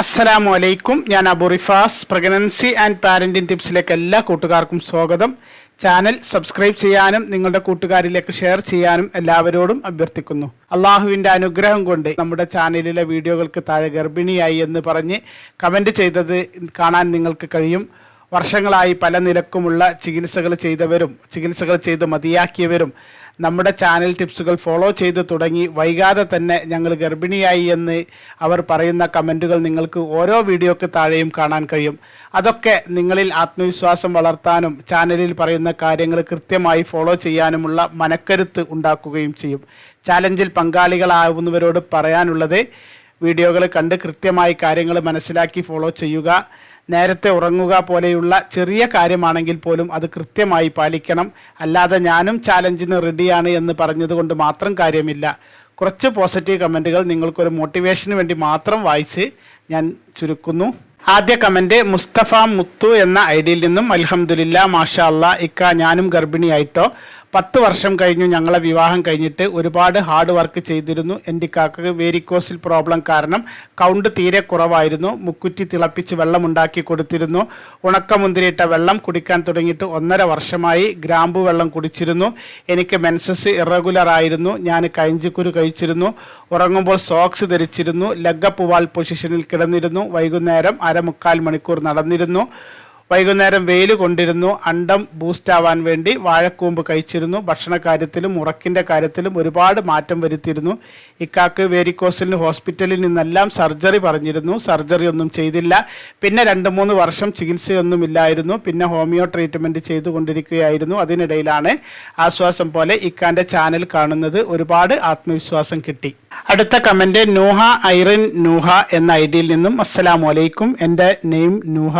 അസ്സലാമു അലൈക്കും ഞാൻ Abu Rifas. Pregnancy and parenting ടിപ്സിലേക്ക് എല്ലാ കൂട്ടുകാർക്കും സ്വാഗതം. ചാനൽ സബ്സ്ക്രൈബ് ചെയ്യാനും നിങ്ങളുടെ കൂട്ടുകാരിലേക്ക് ഷെയർ ചെയ്യാനും എല്ലാവരോടും അഭ്യർത്ഥിക്കുന്നു. അള്ളാഹുവിന്റെ അനുഗ്രഹം കൊണ്ട് നമ്മുടെ ചാനലിലെ വീഡിയോകൾക്ക് താഴെ ഗർഭിണിയായി എന്ന് പറഞ്ഞ് കമന്റ് ചെയ്തത് കാണാൻ നിങ്ങൾക്ക് കഴിയും. വർഷങ്ങളായി പല നിലക്കുമുള്ള ചികിത്സകൾ ചെയ്തവരും ചികിത്സകൾ ചെയ്ത് മതിയാക്കിയവരും നമ്മുടെ ചാനൽ ടിപ്സുകൾ ഫോളോ ചെയ്തു തുടങ്ങി. വൈകാതെ തന്നെ ഞങ്ങൾ ഗർഭിണിയായി എന്ന് അവർ പറയുന്ന കമന്റുകൾ നിങ്ങൾക്ക് ഓരോ വീഡിയോക്ക് താഴെയും കാണാൻ കഴിയും. അതൊക്കെ നിങ്ങളിൽ ആത്മവിശ്വാസം വളർത്താനും ചാനലിൽ പറയുന്ന കാര്യങ്ങൾ കൃത്യമായി ഫോളോ ചെയ്യാനുമുള്ള മനക്കരുത്ത് ഉണ്ടാക്കുകയും ചെയ്യും. ചാലഞ്ചിൽ പങ്കാളികളാവുന്നവരോട് പറയാനുള്ളത് വീഡിയോകൾ കണ്ട് കൃത്യമായി കാര്യങ്ങൾ മനസ്സിലാക്കി ഫോളോ ചെയ്യുക. നേരത്തെ ഉറങ്ങുക പോലെയുള്ള ചെറിയ കാര്യമാണെങ്കിൽ പോലും അത് കൃത്യമായി പാലിക്കണം. അല്ലാതെ ഞാനും ചാലഞ്ചിന് റെഡിയാണ് എന്ന് പറഞ്ഞതുകൊണ്ട് മാത്രം കാര്യമില്ല. കുറച്ച് പോസിറ്റീവ് കമന്റുകൾ നിങ്ങൾക്കൊരു മോട്ടിവേഷന് വേണ്ടി മാത്രം വായിച്ച് ഞാൻ ചുരുക്കുന്നു. ആദ്യ കമന്റ് മുസ്തഫ മുത്തു എന്ന ഐഡിയിൽ നിന്നും അൽഹമുല്ല മാഷാ അല്ലാ ഇക്ക ഞാനും ഗർഭിണിയായിട്ടോ? പത്ത് വർഷം കഴിഞ്ഞു ഞങ്ങളെ വിവാഹം കഴിഞ്ഞിട്ട് ഒരുപാട് ഹാർഡ് വർക്ക് ചെയ്തിരുന്നു. എന്റെ കാക്ക വേരിക്കോസിൽ പ്രോബ്ലം കാരണം കൗണ്ട് തീരെ കുറവായിരുന്നു. മുക്കുറ്റി തിളപ്പിച്ച് വെള്ളം ഉണ്ടാക്കി കൊടുത്തിരുന്നു. ഉണക്കമുന്തിരിയിട്ട വെള്ളം കുടിക്കാൻ തുടങ്ങിയിട്ട് ഒന്നര വർഷമായി ഗ്രാമ്പു വെള്ളം കുടിച്ചിരുന്നു. എനിക്ക് മെൻസസ് ഇറഗുലർ ആയിരുന്നു. ഞാൻ കൈഞ്ചിക്കുരു കഴിച്ചിരുന്നു. ഉറങ്ങുമ്പോൾ സോക്സ് ധരിച്ചിരുന്നു. ലഗപ്പുവാൽ പൊസിഷനിൽ കിടന്നിരുന്നു. വൈകുന്നേരം അരമുക്കാൽ മണിക്കൂർ നടന്നിരുന്നു. വൈകുന്നേരം വെയിൽ കൊണ്ടിരുന്നു അണ്ടം ബൂസ്റ്റ് ആവാൻ വേണ്ടി വാഴക്കൂമ്പ് കഴിച്ചിരുന്നു ഭക്ഷണ കാര്യത്തിലും ഉറക്കിന്റെ കാര്യത്തിലും ഒരുപാട് മാറ്റം വരുത്തിയിരുന്നു. ഇക്കാക്ക് വേരിക്കോസിലിന് ഹോസ്പിറ്റലിൽ നിന്നെല്ലാം സർജറി പറഞ്ഞിരുന്നു സർജറി ഒന്നും ചെയ്തില്ല. പിന്നെ രണ്ട് മൂന്ന് വർഷം ചികിത്സയൊന്നുമില്ലായിരുന്നു പിന്നെ ഹോമിയോ ട്രീറ്റ്മെന്റ് ചെയ്തുകൊണ്ടിരിക്കുകയായിരുന്നു. അതിനിടയിലാണ് ആശ്വാസം പോലെ ഇക്കാന്റെ ചാനൽ കാണുന്നത് ഒരുപാട് ആത്മവിശ്വാസം കിട്ടി. അടുത്ത കമന്റ് നൂഹ ഐറിൻ നൂഹ എന്ന ഐ ഡിയിൽ നിന്നും അസ്സലാമലൈക്കും എന്റെ നെയിം നൂഹ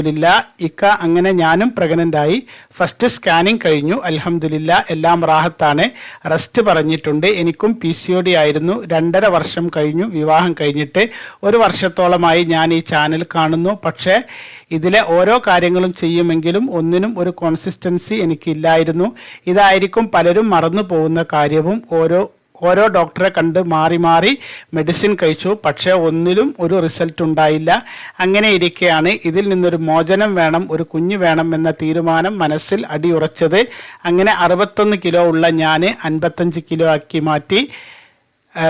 അൽഹംദുലില്ല ഇക്ക അങ്ങനെ ഞാനും പ്രഗ്നന്റായി ഫസ്റ്റ് സ്കാനിങ് കഴിഞ്ഞു. അലഹമുല്ല എല്ലാം റാഹത്താണ്. റെസ്റ്റ് പറഞ്ഞിട്ടുണ്ട്. എനിക്കും പി സി ഒ ഡി ആയിരുന്നു. രണ്ടര വർഷം കഴിഞ്ഞു വിവാഹം കഴിഞ്ഞിട്ട്. ഒരു വർഷത്തോളമായി ഞാൻ ഈ ചാനൽ കാണുന്നു. പക്ഷേ ഇതിലെ ഓരോ കാര്യങ്ങളും ചെയ്യുമെങ്കിലും ഒന്നിനും ഒരു കോൺസിസ്റ്റൻസി എനിക്കില്ലായിരുന്നു. ഇതായിരിക്കും പലരും മറന്നു പോകുന്ന കാര്യവും. ഓരോ ഓരോ ഡോക്ടറെ കണ്ട് മാറി മാറി മെഡിസിൻ കഴിച്ചു. പക്ഷേ ഒന്നിലും ഒരു റിസൾട്ട് ഉണ്ടായില്ല. അങ്ങനെ ഇരിക്കെയാണ്. ഇതിൽ നിന്നൊരു മോചനം വേണം ഒരു കുഞ്ഞ് വേണം എന്ന തീരുമാനം മനസ്സിൽ അടിയുറച്ചത്. അങ്ങനെ അറുപത്തൊന്ന് കിലോ ഉള്ള ഞാൻ അൻപത്തഞ്ച് കിലോ ആക്കി മാറ്റി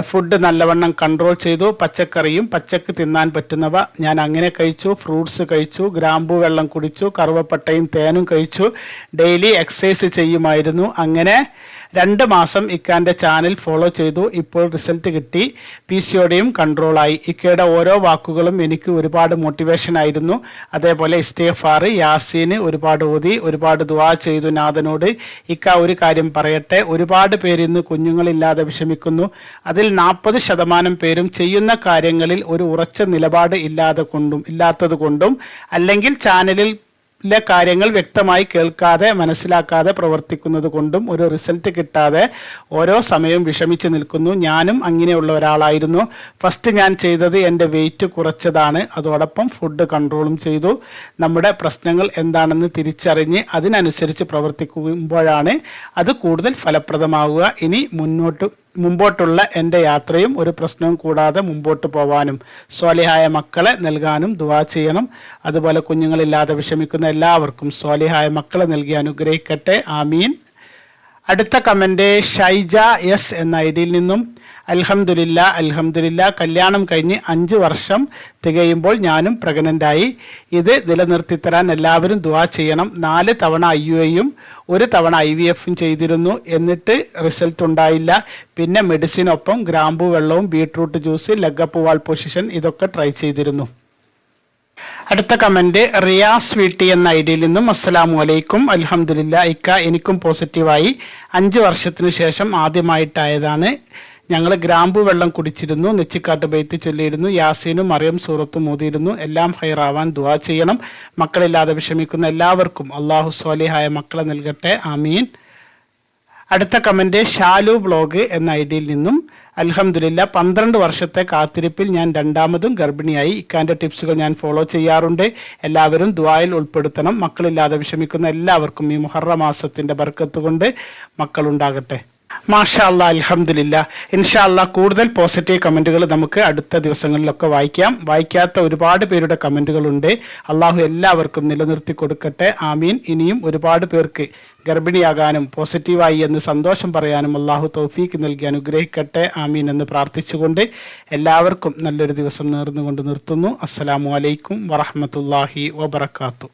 ഫുഡ് നല്ലവണ്ണം കൺട്രോൾ ചെയ്തു. പച്ചക്കറിയും പച്ചക്ക് തിന്നാൻ പറ്റുന്നവ ഞാൻ അങ്ങനെ കഴിച്ചു. ഫ്രൂട്ട്സ് കഴിച്ചു ഗ്രാമ്പു വെള്ളം കുടിച്ചു കറുവപ്പട്ടയും തേനും കഴിച്ചു. ഡെയിലി എക്സസൈസ് ചെയ്യുമായിരുന്നു. അങ്ങനെ രണ്ട് മാസം ഇക്കാന്റെ ചാനൽ ഫോളോ ചെയ്തു. ഇപ്പോൾ റിസൾട്ട് കിട്ടി. പി സിയോടെയും കൺട്രോളായി ഇക്കയുടെ ഓരോ വാക്കുകളും എനിക്ക് ഒരുപാട് മോട്ടിവേഷൻ ആയിരുന്നു. അതേപോലെ ഇസ്തേഫാർ യാസീന് ഒരുപാട് ഓതി ഒരുപാട് ദുവാ ചെയ്തു നാഥനോട്. ഇക്ക ഒരു കാര്യം പറയട്ടെ. ഒരുപാട് പേര് ഇന്ന് കുഞ്ഞുങ്ങളില്ലാതെ വിഷമിക്കുന്നു. അതിൽ നാൽപ്പത് ശതമാനം പേരും ചെയ്യുന്ന കാര്യങ്ങളിൽ ഒരു ഉറച്ച നിലപാട് ഇല്ലാതെ കൊണ്ടും ഇല്ലാത്തത് കൊണ്ടും അല്ലെങ്കിൽ ചാനലിൽ ലെ കാര്യങ്ങൾ വ്യക്തമായി കേൾക്കാതെ മനസ്സിലാക്കാതെ പ്രവർത്തിക്കുന്നത് കൊണ്ടും ഒരു റിസൾട്ട് കിട്ടാതെ ഓരോ സമയവും വിഷമിച്ച് നിൽക്കുന്നു. ഞാനും അങ്ങനെയുള്ള ഒരാളായിരുന്നു. ഫസ്റ്റ് ഞാൻ ചെയ്തത് എന്റെ വെയിറ്റ് കുറച്ചതാണ്. അതോടൊപ്പം ഫുഡ് കൺട്രോളും ചെയ്തു. നമ്മുടെ പ്രശ്നങ്ങൾ എന്താണെന്ന് തിരിച്ചറിഞ്ഞ് അതിനനുസരിച്ച് പ്രവർത്തിക്കുമ്പോഴാണ് അത് കൂടുതൽ ഫലപ്രദമാവുക. ഇനി മുന്നോട്ട് മുമ്പോട്ടുള്ള എന്റെ യാത്രയും ഒരു പ്രശ്നവും കൂടാതെ മുമ്പോട്ട് പോവാനും സ്വാലിഹായ മക്കളെ നൽകാനും ദുവാ ചെയ്യണം. അതുപോലെ കുഞ്ഞുങ്ങളില്ലാതെ വിഷമിക്കുന്ന എല്ലാവർക്കും സ്വാലിഹായ മക്കളെ നൽകി അനുഗ്രഹിക്കട്ടെ. ആമീൻ. അടുത്ത കമന്റ് ഷൈജ എസ് എന്ന ഐ ഡിയിൽ നിന്നും അൽഹംദുലില്ല അൽഹംദുലില്ല കല്യാണം കഴിഞ്ഞ് അഞ്ച് വർഷം തികയുമ്പോൾ ഞാനും പ്രഗ്നന്റായി ഇത് നിലനിർത്തിത്തരാൻ എല്ലാവരും ദുവാ ചെയ്യണം. നാല് തവണ ഐ യു എയും ഒരു തവണ ഐ വി എഫും ചെയ്തിരുന്നു. എന്നിട്ട് റിസൾട്ട് ഉണ്ടായില്ല. പിന്നെ മെഡിസിനൊപ്പം ഗ്രാമ്പു വെള്ളവും beetroot juice leg up wall position ഇതൊക്കെ ട്രൈ ചെയ്തിരുന്നു. അടുത്ത കമന്റ് റിയാസ് വീട്ടി എന്ന ഐ ഡിയിൽ നിന്നും അസ്സലാമു അലൈക്കും അലഹമുല്ല ഇക്ക എനിക്കും പോസിറ്റീവായി അഞ്ച് വർഷത്തിനു ശേഷം ആദ്യമായിട്ടായതാണ്. ഞങ്ങൾ ഗ്രാമ്പു വെള്ളം കുടിച്ചിരുന്നു നെച്ചിക്കാട്ട് ബൈത്ത് ചൊല്ലിയിരുന്നു യാസീനും മറിയം സൂറത്തും മോദിയിരുന്നു എല്ലാം ഹൈറാവാൻ ദുവാ ചെയ്യണം. മക്കളില്ലാതെ വിഷമിക്കുന്ന എല്ലാവർക്കും അള്ളാഹു സ്വാലിഹായ മക്കളെ നൽകട്ടെ ആമീൻ. അടുത്ത കമന്റ് ഷാലു ബ്ലോഗ് എന്ന ഐ ഡിയിൽ നിന്നും അൽഹംദുലില്ല പന്ത്രണ്ട് വർഷത്തെ കാത്തിരിപ്പിൽ ഞാൻ രണ്ടാമതും ഗർഭിണിയായി. ഇക്കാന്റെ ടിപ്സുകൾ ഞാൻ ഫോളോ ചെയ്യാറുണ്ട്. എല്ലാവരും ദ്വായിൽ ഉൾപ്പെടുത്തണം. മക്കളില്ലാതെ വിഷമിക്കുന്ന എല്ലാവർക്കും ഈ മുഹറ മാസത്തിന്റെ ബർക്കത്ത് കൊണ്ട് മക്കളുണ്ടാകട്ടെ. മാഷാ അല്ലാ അലഹമില്ല ഇൻഷാല്ല കൂടുതൽ പോസിറ്റീവ് കമന്റുകൾ നമുക്ക് അടുത്ത ദിവസങ്ങളിലൊക്കെ വായിക്കാം. വായിക്കാത്ത ഒരുപാട് പേരുടെ കമന്റുകളുണ്ട്. അള്ളാഹു എല്ലാവർക്കും നിലനിർത്തി കൊടുക്കട്ടെ. ആമീൻ. ഇനിയും ഒരുപാട് പേർക്ക് ഗർഭിണിയാകാനും പോസിറ്റീവായി എന്ന് സന്തോഷം പറയാനും അള്ളാഹു തൗഫീക്ക് നൽകി അനുഗ്രഹിക്കട്ടെ. ആമീൻ എന്ന് പ്രാർത്ഥിച്ചുകൊണ്ട് എല്ലാവർക്കും നല്ലൊരു ദിവസം നേർന്നുകൊണ്ട് നിർത്തുന്നു. അസ്സലാമു അലൈക്കും വറഹമത്തല്ലാഹി വബർക്കാത്തു